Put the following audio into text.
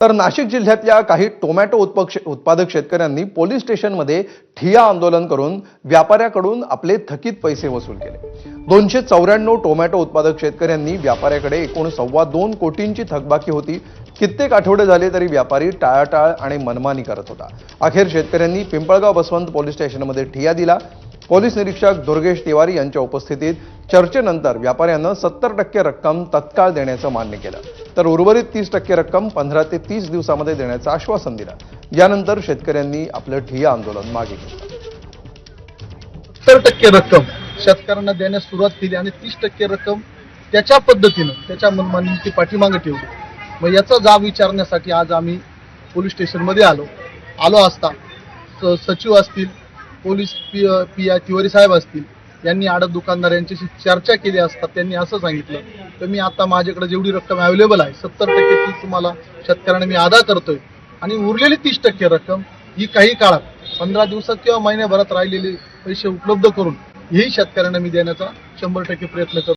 तर नाशिक जिल्ह्यातल्या काही टोमॅटो उत्पक्ष उत्पादक शेतकऱ्यांनी पोलीस स्टेशनमध्ये ठिया आंदोलन करून व्यापाऱ्याकडून आपले थकीत पैसे वसूल केले. दोनशे चौऱ्याण्णव टोमॅटो उत्पादक शेतकऱ्यांनी व्यापाऱ्याकडे एकूण सव्वा दोन कोटींची थकबाकी होती. कित्येक आठवडे झाले तरी व्यापारी टाळाटाळ आणि मनमानी करत होता. अखेर शेतकऱ्यांनी पिंपळगाव बसवंत पोलीस स्टेशनमध्ये ठिया दिला. पोलीस निरीक्षक दुर्गेश तिवारी यांच्या उपस्थितीत चर्चेनंतर व्यापाऱ्यानं सत्तर टक्के रक्कम तत्काळ देण्याचं मान्य केलं. तर उर्वरित तीस टक्के रक्कम पंधरा ते तीस दिवसामध्ये देण्याचं आश्वासन दिलं यानंतर शेतकऱ्यांनी आपलं ठिय्या आंदोलन मागे घेतलं सत्तर टक्के रक्कम शेतकऱ्यांना देण्यास सुरुवात केली आणि तीस टक्के रक्कम त्याच्या पद्धतीनं त्याच्या मनमानीची पाठीमागे ठेवली मग याचा जाब विचारण्यासाठी आज आम्ही पोलीस स्टेशनमध्ये आलो आलो असता सचिव असतील police P P I Tiwari साहेब असतील यांनी आडत दुकानदार यांच्याशी चर्चा केली असता त्यांनी असं सांगितलं तर मी आता माझ्याकडे जेवढी रक्कम अवेलेबल आहे सत्तर टक्के ती तुम्हाला शेतकऱ्यांना मी अदा करतोय. आणि उरलेली तीस टक्के रक्कम ही काही काळात पंधरा दिवसात किंवा महिन्याभरात राहिलेले पैसे उपलब्ध करून हेही शेतकऱ्यांना मी देण्याचा शंभर टक्के प्रयत्न करतो